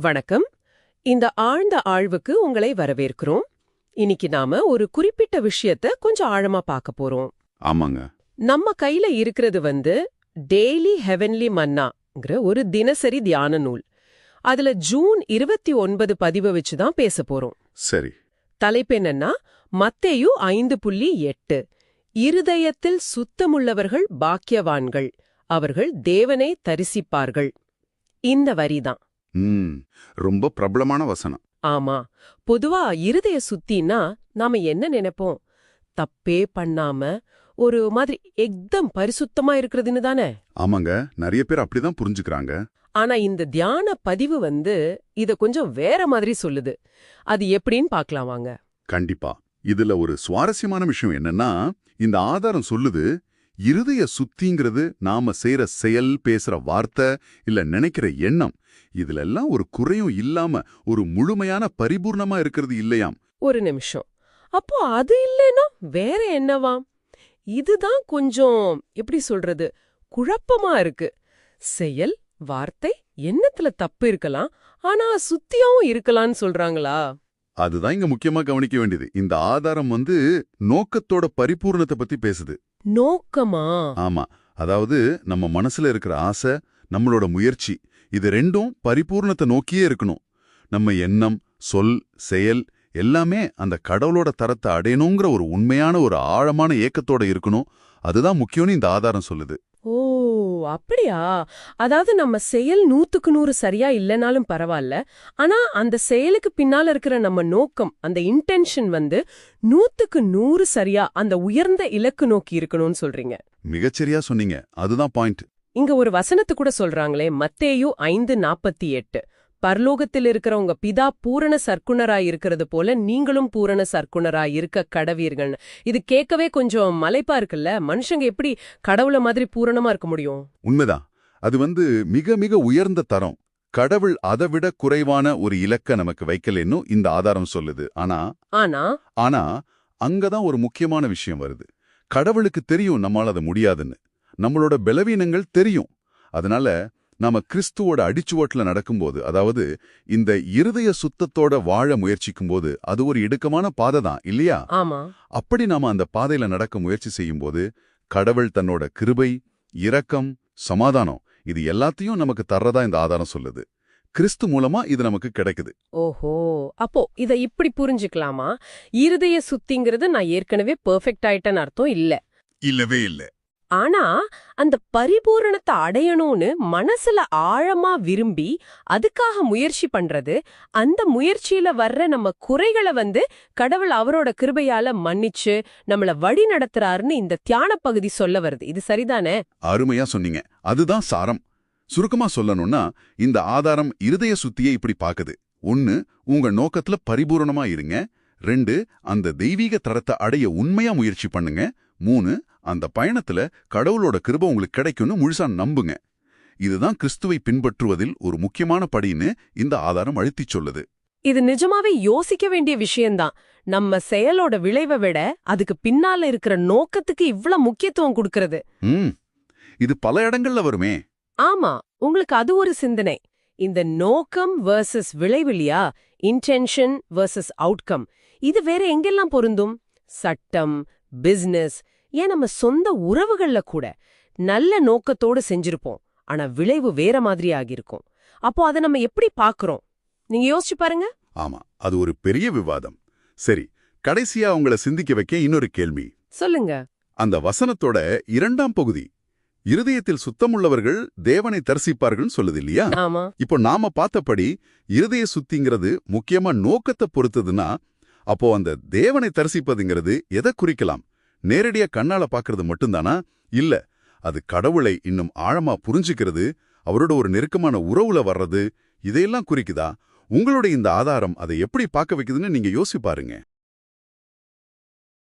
வணக்கம். இந்த ஆழ்ந்த ஆழ்வுக்கு உங்களை வரவேற்கிறோம். இன்னைக்கு நாம ஒரு குறிப்பிட்ட விஷயத்த கொஞ்சம் ஆழமா பார்க்க போறோம். ஆமாங்க. நம்ம கையில இருக்கிறது வந்து டெய்லி ஹெவன்லி மன்னாங்கிற ஒரு தினசரி தியான நூல். அதுல ஜூன் இருபத்தி ஒன்பது பதிவை வச்சு தான் பேச போறோம். சரி. தலைப்பு என்னன்னா மத்தேயு ஐந்து புள்ளி எட்டு. இருதயத்தில் சுத்தமுள்ளவர்கள் பாக்கியவான்கள். அவர்கள் தேவனை தரிசிப்பார்கள். இந்த வரிதான். ரொம்ப பிரபலமான வசனம். ஆமா. பொதுவா இருதய சுத்தின்னா நாம என்ன நினைப்போம்? தப்பே பண்ணாம ஒரு மாதிரி எக்தம் பரிசுத்தமா இருக்கிறதுன்னு தானே? ஆமாங்க. நிறைய பேர் அப்படிதான் புரிஞ்சுக்கிறாங்க. ஆனா இந்த தியான பதிவு வந்து இத கொஞ்சம் வேற மாதிரி சொல்லுது. அது எப்படின்னு பார்க்கலாம் வாங்க. கண்டிப்பா. இதுல ஒரு சுவாரஸ்யமான விஷயம் என்னன்னா இந்த ஆதாரம் சொல்லுது இருதய சுத்திங்கிறது நாம செய்யற செயல் பேசுற வார்த்தை இல்ல நினைக்கிற எண்ணம் இதுல எல்லாம் ஒரு குறையும் இல்லாம ஒரு முழுமையான பரிபூர்ணமா இருக்கிறது இல்லையாம். ஒரு நிமிஷம். அப்போ அது இல்லைன்னா வேற என்னவாம்? இதுதான் கொஞ்சம் எப்படி சொல்றது குழப்பமா இருக்கு. செயல் வார்த்தை எண்ணத்துல தப்பு இருக்கலாம் ஆனா சுத்தியாவும் இருக்கலாம்னு சொல்றாங்களா? அதுதான் இங்க முக்கியமா கவனிக்க வேண்டியது. இந்த ஆதாரம் வந்து நோக்கத்தோட பரிபூர்ணத்தை பத்தி பேசுது. நோக்கமா? ஆமா. அதாவது நம்ம மனசுல இருக்கிற ஆசை நம்மளோட முயற்சி இது ரெண்டும் பரிபூர்ணத்தை நோக்கியே இருக்கணும். நம்ம எண்ணம் சொல் செயல் எல்லாமே அந்த கடவுளோட தரத்தை அடையணுங்கிற ஒரு உண்மையான ஒரு ஆழமான ஏக்கத்தோட இருக்கணும். அதுதான் முக்கியம்னு இந்த ஆதாரம் சொல்லுது. அப்படியா? அதாவது நம்ம செயல் நூத்துக்கு நூறு சரியா இல்லைனாலும் பரவாயில்ல ஆனா அந்த செயலுக்கு பின்னால இருக்கிற நம்ம நோக்கம் அந்த இன்டென்ஷன் வந்து நூத்துக்கு நூறு சரியா அந்த உயர்ந்த இலக்கு நோக்கி இருக்கணும்னு சொல்றீங்க. மிகச்சரியா சொன்னீங்க. அதுதான் பாயிண்ட் இங்க ஒரு வசனத்து கூட சொல்றாங்களே மத்தேயு ஐந்து நாப்பத்தி எட்டு. பரலோகத்தில் இருக்கிற உங்க பிதா பூரண சர்க்குணராய் இருக்கிறது போல நீங்களும் பூரண சர்க்குணராய் இருக்க கடவீர்கள்னு இது கேட்கவே கொஞ்சம் மலைப்பா இருக்குல்ல? மனுஷங்க எப்படி கடவுள மாதிரி பூரணமா இருக்க முடியும்? உண்மைதான். அது வந்து மிக மிக உயர்ந்த தரம். கடவுள் அதை விட குறைவான ஒரு இலக்க நமக்கு வைக்கலன்னு இந்த ஆதாரம் சொல்லுது. ஆனா ஆனா? ஆனா அங்கதான் ஒரு முக்கியமான விஷயம் வருது. கடவுளுக்கு தெரியும் நம்மால அது முடியாதுன்னு. நம்மளோட பலவீனங்கள் தெரியும். அதனால நாம கிறிஸ்துவோட அடிச்சுவட்டுல நடக்கும்போது அதாவது இந்த இருதய சுத்தத்தோட வாழ முயற்சிக்கும்போது அது ஒரு இடுக்கமான பாதை தான் இல்லையா? அப்படி நாம அந்த பாதையில நடக்க முயற்சி செய்யும்போது கடவுள் தன்னோட கிருபை இரக்கம் சமாதானம் இது எல்லாத்தையும் நமக்கு தர்றதா இந்த ஆதாரம் சொல்லுது. கிறிஸ்து மூலமா இது நமக்கு கிடைக்குது. ஓஹோ! அப்போ இத இப்படி புரிஞ்சுக்கலாமா? இருதய சுத்திங்கிறது நான் ஏற்கனவே பெர்ஃபெக்ட் ஆயிட்டேன்னு அர்த்தம் இல்ல. இல்லவே இல்ல. ஆனா அந்த பரிபூரணத்தை அடையணும்னு மனசுல ஆழமா விரும்பி அதுக்காக முயற்சி பண்றது அந்த முயற்சியில வர்ற நம்ம குறைகளை வந்து கடவுள் அவரோட கிருபையால மன்னிச்சு நம்மள வழி நடத்துறாருன்னு இந்த தியான பகுதி சொல்ல வருது. இது சரிதானே? அருமையா சொன்னீங்க. அதுதான் சாரம். சுருக்கமா சொல்லணும்னா இந்த ஆதாரம் இருதய சுத்தியை இப்படி பாக்குது. ஒன்னு உங்க நோக்கத்துல பரிபூரணமா இருங்க. ரெண்டு அந்த தெய்வீக தரத்தை அடைய உண்மையா முயற்சி பண்ணுங்க. மூணு அந்த பயணத்துல கடவுளோட கிருப உங்களுக்கு கிடைக்கும்னு முழுசா நம்புங்க. இதுதான் கிறிஸ்துவை பின்பற்றுவதில் ஒரு முக்கியமான படின்னு இந்த ஆதாரம் அழுத்திச் சொல்லுது. இது நிஜமாவே யோசிக்க வேண்டிய விஷயம்தான். நம்ம செயலோட விளைவை விட அதுக்கு பின்னால இருக்கிற நோக்கத்துக்கு இவ்ளோ முக்கியத்துவம் கொடுக்கறது. இது பல இடங்கள்ல வருமே. ஆமா உங்களுக்கு அது ஒரு சிந்தனை. இந்த நோக்கம் வெர்சஸ் விளைவு இல்லையா? இன்டென்ஷன் வெர்சஸ் அவுட்கம் இது வேற எங்கெல்லாம் பொருந்தும்? சட்டம் பிசினஸ் ஏன் நம்ம சொந்த உறவுகள்ல கூட நல்ல நோக்கத்தோட செஞ்சிருப்போம் ஆனா விளைவு வேற மாதிரி ஆகியிருக்கும். அப்போ அதை நம்ம எப்படி பாக்குறோம் நீங்க யோசிச்சு பாருங்க. ஆமா அது ஒரு பெரிய விவாதம். சரி கடைசியா உங்களை சிந்திக்க வைக்க இன்னொரு கேள்வி. சொல்லுங்க. அந்த வசனத்தோட இரண்டாம் பகுதி இருதயத்தில் சுத்தமுள்ளவர்கள் தேவனை தரிசிப்பார்கள் சொல்லுது இல்லையா? இப்போ நாம பார்த்தபடி இருதய சுத்திங்கிறது முக்கியமா நோக்கத்தை பொறுத்ததுன்னா அப்போ அந்த தேவனை தரிசிப்பதுங்கிறது எதை குறிக்கலாம்? நேரடியா கண்ணால பாக்குறது மட்டும்தானா? இல்ல அது கடவுளை இன்னும் ஆழமா புரிஞ்சுக்கிறது அவரோட ஒரு நெருக்கமான உறவுல வர்றது இதையெல்லாம் குறிக்குதா? உங்களுடைய இந்த ஆதாரம் அதை எப்படி பார்க்க வைக்குதுன்னு நீங்க யோசிப்பாருங்க